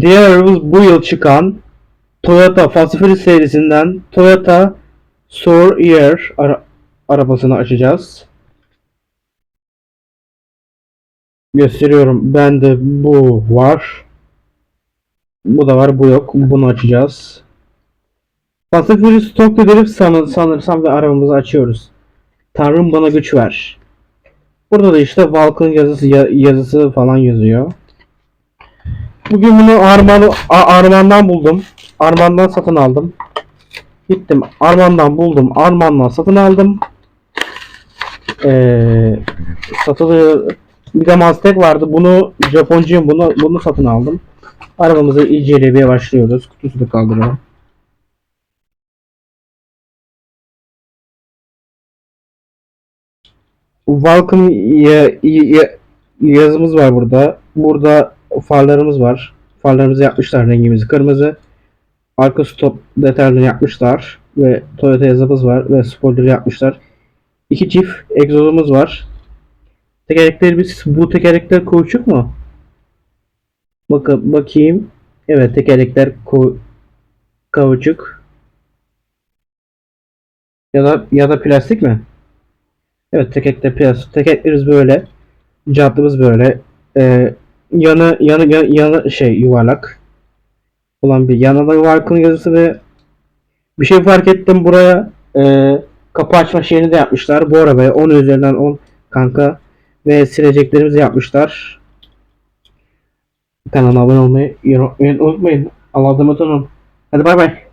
Diğer bu yıl çıkan Toyota Fast Fury serisinden Toyota Soul Air ara- arabasını açacağız. Gösteriyorum. Bende bu var. Bu da var, bu yok. Bunu açacağız. Fast Fury Stock Drift sanır, sanırsam ve arabamızı açıyoruz. Tanrım bana güç ver. Burada da işte Valk'ın yazısı ya- yazısı falan yazıyor. Bugün bunu Arman'ı A- Arman'dan buldum. Arman'dan satın aldım. Gittim Arman'dan buldum. Arman'dan satın aldım. Ee, satılıyor. Bir de Maztek vardı. Bunu Japoncuyum. Bunu bunu satın aldım. Arabamızı incelemeye başlıyoruz. Kutusunu kaldıralım. Welcome ya- ya- yazımız var burada. Burada farlarımız var. Farlarımızı yapmışlar rengimizi kırmızı. Arka stop detaylarını yapmışlar. Ve Toyota yazımız var. Ve spoiler yapmışlar. İki çift egzozumuz var. Tekerleklerimiz bu tekerlekler kauçuk mu? Bakın bakayım. Evet tekerlekler ko kauçuk. Ya da ya da plastik mi? Evet tekerlekler plastik. Tekerleklerimiz böyle. Jantımız böyle. Ee, yanı yanı yanı, yanı şey yuvarlak. Olan bir yanına da Valk'ın yazısı ve bir şey fark ettim buraya e, kapı açma şeyini de yapmışlar. Bu arabaya 10 üzerinden 10 kanka ve sileceklerimizi yapmışlar. Kanala abone olmayı unutmayın. Allah'a emanet olun. Hadi bay bay.